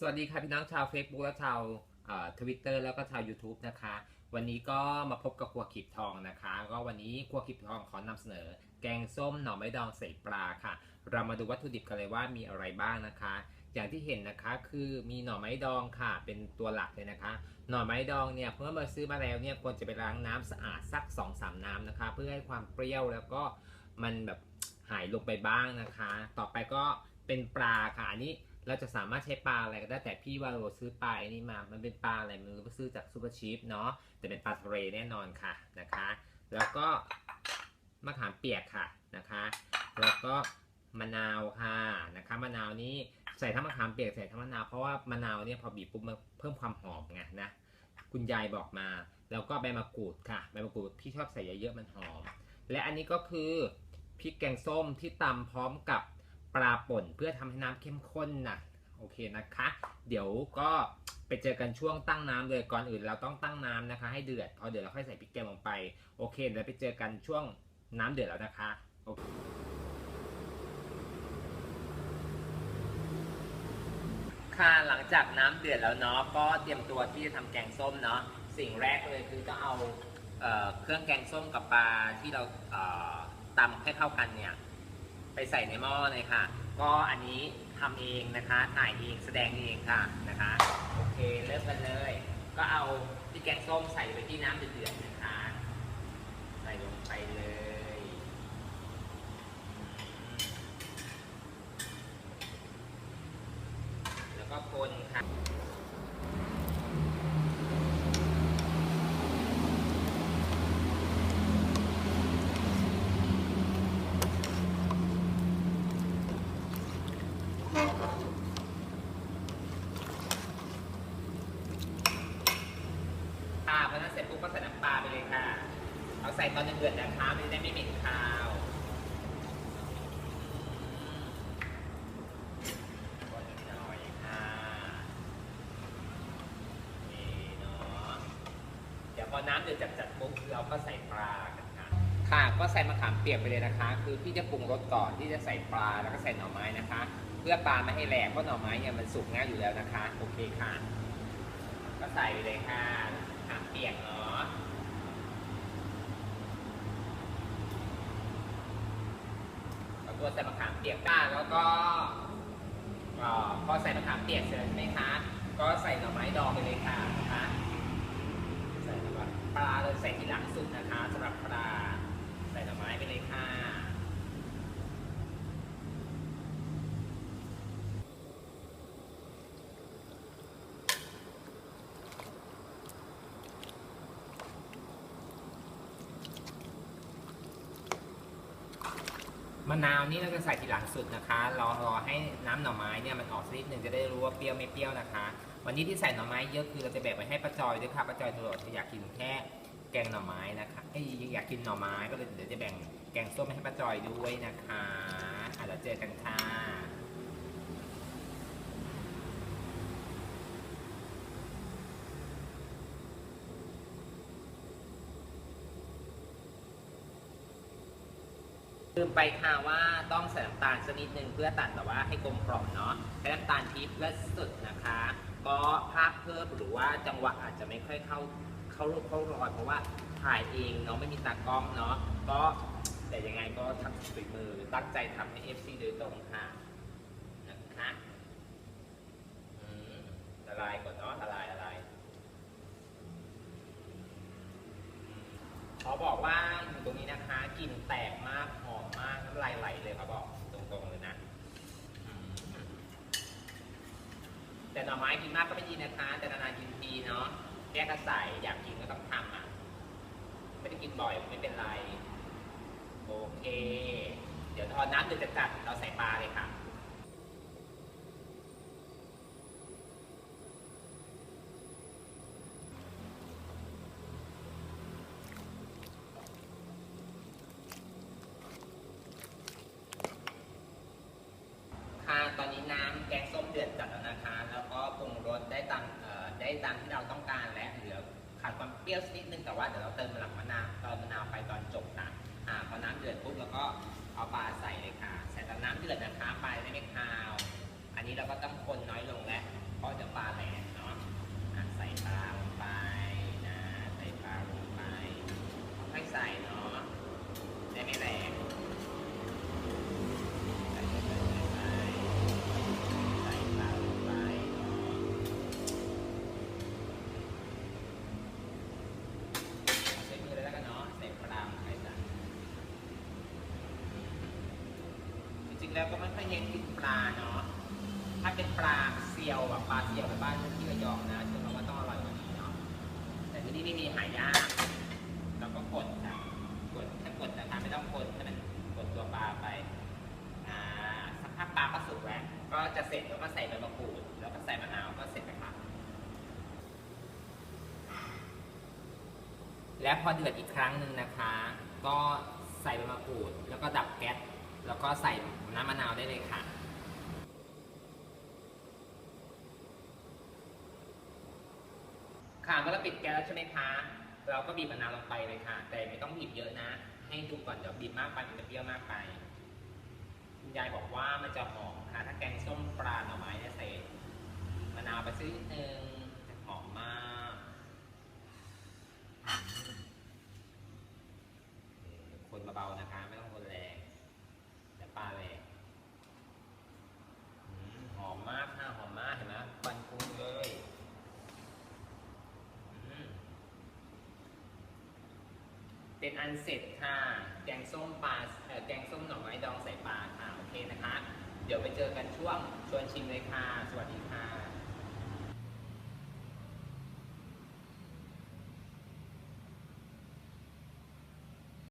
สวัสดีค่ะพี่น้องชาว Facebook และชาวทวิตเตอร์แล้วก็ชาว YouTube นะคะ วันนี้ก็มาพบกับครัวขีบทองนะคะ ก็วันนี้ครัวขีบทองขอนำเสนอ แกงส้มหน่อไม้ดองใส่ปลาค่ะ เรามาดูวัตถุดิบกันเลยว่ามีอะไรบ้างนะคะ อย่างที่เห็นนะคะคือมีหน่อไม้ดองค่ะ เป็นตัวหลักเลยนะคะ หน่อไม้ดองเนี่ยเมื่อมาซื้อมาแล้วเนี่ยควรจะไปล้างน้ำสะอาดสัก2อสามน้ำนะคะ เพื่อให้ความเปรี้ยวแล้วก็มันแบบหายลงไปบ้างนะคะ ต่อไปก็เป็นปลาค่ะอันนี้ เราจะสามารถใช้ปลาอะไรก็ได้แต่พี่ว่าเราซื้อปลาไอ้นี่มา มันเป็นปลาอะไรไมันรู้ซื้อจากซูเปอร์ชีฟเนาะแต่เป็นปลาทะเลแน่นอนค่ะนะคะ แล้วก็มะขามเปียกค่ะนะคะ แล้วก็มะนาวค่ะนะคะมะนาวนี้ใส่ทั้งมะขามเปียกใส่ทั้งมะนาวเพราะว่ามะนาวเนี่ยพอบีบปุ๊บมันเพิ่มความหอมไงนะคุณยายบอกมา แล้วก็ใบมะกรูดค่ะใบมะกรูดพี่ชอบใส่เยอะๆมันหอม และอันนี้ก็คือพริกแกงส้มที่ตำพร้อมกับ ปลาป่นเพื่อทำให้น้ำเข้มข้นนะโอเคนะคะ เดี๋ยวก็ไปเจอกันช่วงตั้งน้ำเลยก่อนอื่นเราต้องตั้งน้ำนะคะ ให้เดือดพอเดือดเราค่อยใส่พริกแกงลงไปโอเคเดี๋ยวไปเจอกันช่วงน้ำเดือดแล้วนะคะโอเคค่ะหลังจากน้ำเดือดแล้วเนาะก็เตรียมตัวที่จะทำแกงส้มเนาะสิ่งแรกเลยคือต้องเอาเอ่อเครื่องแกงส้มกับปลาที่เราตำให้เข้ากันเนี่ย ไปใส่ในหม้อเลยค่ะ ก็อันนี้ทำเองนะคะ ถ่ายเองแสดงเองค่ะนะคะ โอเคเริ่มกันเลย ก็เอาที่แกงส้มใส่ไปที่น้ำเดือดๆนะคะ ใส่ลงไปเลยแล้วก็คนค่ะพอนั้นเสร็จปุ๊บก็ใส่น้ำปลาไปเลยค่ะ เอาใส่ตอนเดือดๆนะคะมันจะได้ไม่เหม็นคาวก็นิดหน่อยค่ะนี่เนาะเดี๋ยวพ อน้ำเดือดจัดๆปุ๊บเราก็ใส่ปลากันค่ะค่ะก็ใส่มะขามเปียกไปเลยนะคะ คือพี่จะปรุงรสก่อนที่จะใส่ปลาแล้วก็ใส่หน่อไม้นะคะ เพื่อปลาไม่ให้แหลกเพราะหน่อไม้เนี่ยมันสุกง่ายอยู่แล้วนะคะโอเคค่ะ ก็ใส่ไปเลยค่ะมะขามเปียกเนาะแล้วก็ใส่มะขามเปียกก้าแล้วก็เอ่อพอใส่มะขามเปียกเสร็จใช่ไหมคะก็ใส่หน่อไม้ดองไปเลยค่ะนะคะใส่แบบว่า ปลาเลยใส่ทีหลังสุดนะคะสำหรับปลาใส่หน่อไม้ไปเลยค่ะ มะนาวนี่เราจะใส่ทีหลังสุดนะคะ รอรอให้น้ำหน่อไม้เนี่ยมันออกสักนิดหนึ่งจะได้รู้ว่าเปรี้ยวไม่เปรี้ยวนะคะวันนี้ที่ใส่หน่อไม้เยอะคือเราจะแบ่งไปให้ป้าจอยด้วยค่ะป้าจอยตลอดอกเธออยากกินแค่แกงหน่อไม้นะคะไอ้ยอยากกินหน่อไม้ก็เลยเดี๋ยวจะแบ่งแกงส้มให้ป้าจอยด้วยนะคะอะเดี๋ยวเจอกันค่ะ ลืมไปค่ะว่าต้องใส่น้ำตาลสักนิดนึงเพื่อตัดแบบว่าให้กลมกล่อมเนาะใช้น้ำตาลทิพย์และสุดนะคะ ก็ภาพเพิ่มหรือว่าจังหวะอาจจะไม่ค่อยเข้าเข้ารูปเข้ารอยเพราะว่าถ่ายเองเนาะไม่มีตากล้องเนาะก็แต่ยังไงก็ทำฝีมือตั้งใจทำให้ FC โดยตรงค่ะนะคะอืมละลายก่อนเนาะละลายละลายขอบอกว่าอยู่ตรงนี้นะคะกลิ่นแตกมากหอมมาก น้ำลยเลยครับบอกตรงๆเลยนะ แต่หน่อไม้กินมากก็ไม่ดีนะคะ แต่นานๆกินทีเนาะแยกกระใสอยากกินก็ต้องทำอะ ไม่ได้กินบ่อยไม่เป็นไร โอเค เดี๋ยวทอน้ำเดือดจัดๆเราใส่ปลาเลยค่ะ รี้ยวสักนิดนึงแต่ว่าเดี๋ยวเราเติมหลังมะนาวตอนมะนาวไปตอนจบนะอ่าพอน้ำเดือดปุ๊บเราก็เอาปลาใส่เลยค่ะ ใส่ตอนน้ำเดือดนะคะปลาไม่ไม่คาว อันนี้เราก็ต้องคนน้อยลงแล้วเพราะจะปลาแหลกเนาะใส่ปลา แล้วก็ไม่ค่อยเน้นกินปลาเนาะ ถ้าเป็นปลาเซียวแบบปลาเซียวแบบบ้านที่ระยองนะเชื่อว่าต้องอร่อยกว่านี้เนาะ แต่ที่นี่ไม่มีหายากเราก็กดค่ะกดแค่กดนะคะไม่ต้องกดให้มันกดตัวปลาไป อ่าสักพักปลาก็สุกแล้ว ก็จะเสร็จแล้วก็ใส่ใบมะกรูด แล้วก็ใส่มะนาวก็เสร็จแล้วค่ะและพอเดือดอีกครั้งหนึ่งนะคะ ก็ใส่ใบมะกรูด แล้วก็ดับแก๊ส แล้วก็ใส่น้ำมะนาวได้เลยค่ะ ค่ะเมื่อเราปิดแก๊สแล้วใช่ไหมคะ เราก็บีบมะนาวลงไปเลยค่ะ แต่ไม่ต้องบีบเยอะนะ ให้ดูก่อนเดี๋ยวบีบมากไปมันจะเปรี้ยวมากไป คุณยายบอกว่ามันจะหอมค่ะ ถ้าแกงส้มปลาหน่อไม้เนี่ยใส่มะนาวไปสักนิดนึงจะหอมมากคนเบาๆนะคะ ไม่ต้องคนแรงแต่ปลาแรงอืมหอมมากค่ะหอมมากเห็นไหมควันคุ้งเลยอืม เป็นอันเสร็จค่ะ แกงส้มปลาแกงส้มหน่อไม้ดองใส่ปลาค่ะ โอเคนะคะ เดี๋ยวไปเจอกันช่วงชวนชิมเลยค่ะ สวัสดีค่ะ